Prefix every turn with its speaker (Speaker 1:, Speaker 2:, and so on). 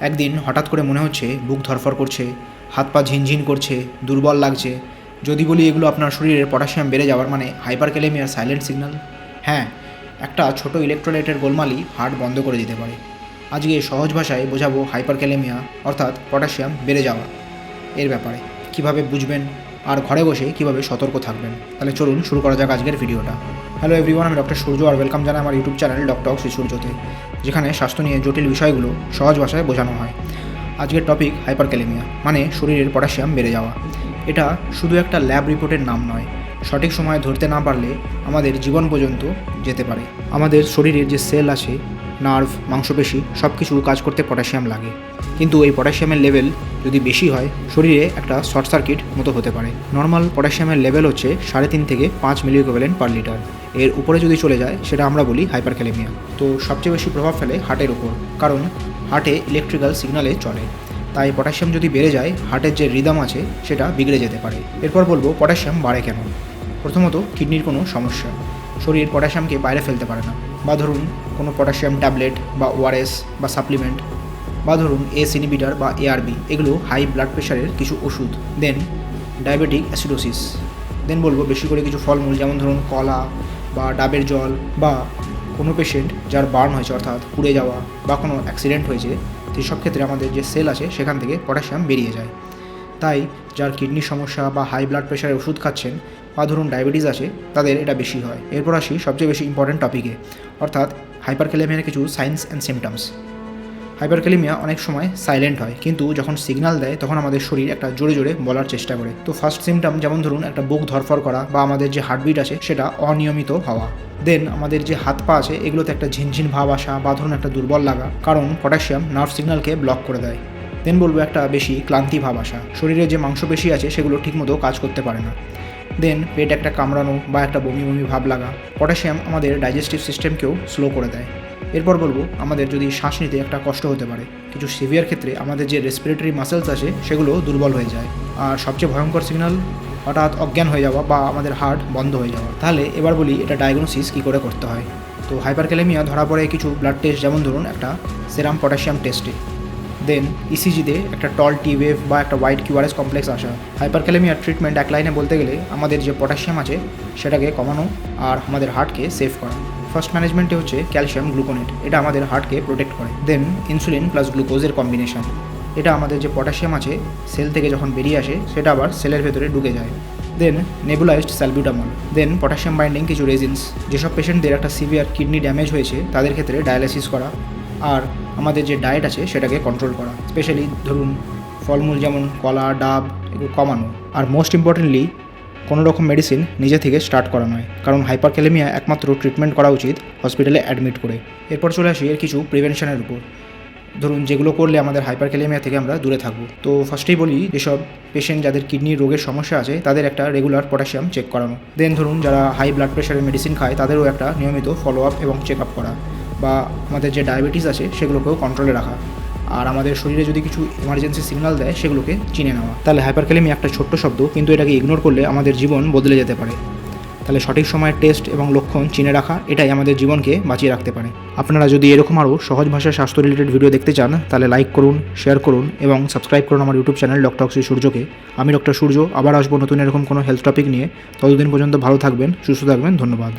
Speaker 1: একদিন হঠাৎ করে মনে হচ্ছে বুক ধরফর করছে, হাত পা ঝিনঝিন করছে, দুর্বল লাগছে। যদি বলি এগুলো আপনার শরীরের পটাশিয়াম বেড়ে যাওয়ার মানে হাইপার ক্যালেমিয়ার সাইলেন্ট সিগন্যাল। হ্যাঁ একটা ছোট ইলেকট্রোলাইটের গোলমালি হার্ট বন্ধ করে দিতে পারে। আজকে সহজ ভাষায় বোঝাবো হাইপার ক্যালেমিয়া অর্থাৎ পটাশিয়াম বেড়ে যাওয়া। এর ব্যাপারে। কীভাবে বুঝবেন? আর ঘরে বসে কীভাবে সতর্ক থাকবেন? তাহলে চলুন শুরু করা যাক আজকের ভিডিওটা। হ্যালো এভরিওয়ান আমি ডক্টর সূর্য আর ওয়েলকাম জানাই আমার ইউটিউব চ্যানেল ডক্টর শ্রী সূর্যতে যেখানে স্বাস্থ্য নিয়ে জটিল বিষয়গুলো সহজ ভাষায় বোঝানো হয়। আজকের টপিক হাইপার মানে শরীরের পটাশিয়াম বেড়ে যাওয়া। এটা শুধু একটা ল্যাব রিপোর্টের নাম নয় সঠিক সময়ে ধরতে না পারলে আমাদের জীবন পর্যন্ত যেতে পারে। আমাদের শরীরের যে সেল আছে, নার্ভ, মাংসপেশি সব কিছু কাজ করতে পটাশিয়াম লাগে। কিন্তু এই পটাশিয়ামের লেভেল যদি বেশি হয়, শরীরে একটা শর্ট সার্কিট মতো হতে পারে। নর্মাল পটাশিয়ামের লেভেল হচ্ছে সাড়ে তিন থেকে পাঁচ মিলিওকোভ্যালেন্ট পার লিটার। এর উপরে যদি চলে যায়, সেটা আমরা বলি হাইপার ক্যালেমিয়া তো সবচেয়ে বেশি প্রভাব ফেলে হার্টের উপর, কারণ হার্টে ইলেকট্রিক্যাল সিগনালে চলে। তাই পটাশিয়াম যদি বেড়ে যায়, হার্টের যে রিদম আছে, সেটা বিগড়ে যেতে পারে। এরপর বলব পটাশিয়াম বাড়ে কেন? প্রথমত, কিডনির কোনো সমস্যা। শরীর পটাশিয়ামকে বাইরে ফেলতে পারে না। বা ধরুন, কোনো পটাশিয়াম ট্যাবলেট বা ওআরএস বা সাপ্লিমেন্ট। বা ধরুন এস ইনিবিটার বা এআরবি এগুলো হাই ব্লাড প্রেশারের কিছু ওষুধ। দেন ডায়াবেটিক অ্যাসিডোসিস দেন বলব, বেশি করে কিছু ফলমূল, যেমন ধরুন, কলা বা ডাবের জল বা কোনো পেশেন্ট যার বার্ন হয়েছে, অর্থাৎ পুড়ে যাওয়া বা কোনো অ্যাক্সিডেন্ট হয়েছে সেই সব ক্ষেত্রে আমাদের যে সেল আছে, সেখান থেকে পটাশিয়াম বেরিয়ে যায়। তাই যার কিডনির সমস্যা বা হাই ব্লাড প্রেশারের ওষুধ খাচ্ছেন, বা ধরুন ডায়াবেটিস আছে, তাদের এটা বেশি হয়। এরপর আসি সবচেয়ে বেশি ইম্পর্ট্যান্ট টপিকে অর্থাৎ হাইপার ক্যালেমিয়ার কিছু সাইন্স অ্যান্ড সিমটমস হাইপারক্যালেমিয়া অনেক সময় সাইলেন্ট হয়, কিন্তু যখন সিগনাল দেয়, তখন আমাদের শরীর একটা জোরে জোরে বলার চেষ্টা করে। তো ফার্স্ট সিমটম যেমন ধরুন একটা বুক ধরফর করা, বা আমাদের যে হার্টবিট আছে, সেটা অনিয়মিত হওয়া। দেন আমাদের যে হাত পা আছে, এগুলোতে একটা ঝিনঝিন ভাব আসা, বা ধরুন একটা দুর্বল লাগা, কারণ পটাশিয়াম নার্ভ সিগন্যালকে ব্লক করে দেয়। দেন বলব একটা বেশি ক্লান্তি ভাব আসা। শরীরে যে মাংসপেশি আছে সেগুলো ঠিকমতো কাজ করতে পারে না। দেন পেট একটা কামড়ানো বা একটা বমি বমি ভাব লাগা, পটাশিয়াম আমাদের ডাইজেস্টিভ সিস্টেমকেও স্লো করে দেয়। এরপর বলব, আমাদের যদি শ্বাস নিতে একটা কষ্ট হতে পারে, কিছু সিভিয়ার ক্ষেত্রে আমাদের যে রেসপিরেটরি মাসেলস আছে সেগুলো দুর্বল হয়ে যায়। আর সবচেয়ে ভয়ঙ্কর সিগন্যাল হঠাৎ অজ্ঞান হয়ে যাওয়া বা আমাদের হার্ট বন্ধ হয়ে যাওয়া। তাহলে এবার বলি এটা ডায়াগনোসিস কী করে করতে হয়। তো হাইপারক্যালেমিয়া ধরা পড়ে কিছু ব্লাড টেস্ট যেমন ধরুন একটা সেরাম পটাশিয়াম টেস্টে দেন ইসিজিতে একটা টল টি ওয়েভ বা একটা হোয়াইট কিউআরএস কমপ্লেক্স আসা। হাইপারক্যালেমিয়ার ট্রিটমেন্ট এক লাইনে বলতে গেলে আমাদের যে পটাশিয়াম আছে, সেটাকে কমানো আর আমাদের হার্টকে সেভ করা। ফার্স্ট ম্যানেজমেন্টে হচ্ছে ক্যালসিয়াম গ্লুকোনেট এটা আমাদের হার্টকে প্রোটেক্ট করে। দেন ইনসুলিন প্লাস গ্লুকোজের কম্বিনেশন এটা আমাদের যে পটাশিয়াম আছে সেল থেকে যখন বেরিয়ে আসে, সেটা আবার সেলের ভেতরে ঢুকে যায়। দেন নেবুলাইজড স্যালবিউটামল দেন পটাশিয়াম বাইন্ডিং কিছু রেজিনস যেসব পেশেন্টদের একটা সিভিয়ার কিডনি ড্যামেজ হয়েছে, তাদের ক্ষেত্রে ডায়ালিসিস করা। আর আমাদের যে ডায়েট আছে সেটাকে কন্ট্রোল করা। স্পেশালি ধরুন, ফলমূল যেমন কলা, ডাব, এগুলো কমানো। আর মোস্ট ইম্পর্টেন্টলি কোনো রকম মেডিসিন নিজে থেকে স্টার্ট করা নয়। কারণ হাইপার ক্যালেমিয়া একমাত্র ট্রিটমেন্ট করা উচিত হসপিটালে অ্যাডমিট করে। এরপর চলে আসি এর কিছু প্রিভেনশনের উপর। ধরুন, যেগুলো করলে আমাদের হাইপার ক্যালেমিয়া থেকে আমরা দূরে থাকব। তো ফার্স্টেই বলি, যেসব পেশেন্ট যাদের কিডনির রোগের সমস্যা আছে, তাদের একটা রেগুলার পটাশিয়াম চেক করানো। দেন ধরুন, যারা হাই ব্লাড প্রেশারের মেডিসিন খায়, তাদেরও একটা নিয়মিত ফলো আপ এবং চেক আপ করা। বা আমাদের যে ডায়াবেটিস আছে, সেগুলোকেও কন্ট্রোলে রাখা। আর আমাদের শরীরে যদি কিছু ইমার্জেন্সি সিগনাল দেয়, সেগুলোকে চিনে নেওয়া। তাহলে হাইপারক্যালেমি একটা ছোট্ট শব্দ, কিন্তু এটাকে ইগনোর করলে আমাদের জীবন বদলে যেতে পারে। তাহলে সঠিক সময়ে টেস্ট এবং লক্ষণ চিনে রাখা, এটাই আমাদের জীবনকে বাঁচিয়ে রাখতে পারে। আপনারা যদি এরকম আরও সহজ ভাষায় স্বাস্থ্য রিলেটেড ভিডিও দেখতে চান, তাহলে লাইক করুন শেয়ার করুন এবং সাবস্ক্রাইব করুন আমার ইউটিউব চ্যানেল ডক্টর শ্রী সূর্যকে আমি ডক্টর সূর্য আবার আসব নতুন এরকম কোনো হেলথ টপিক নিয়ে। ততদিন পর্যন্ত ভালো থাকবেন, সুস্থ থাকবেন, ধন্যবাদ।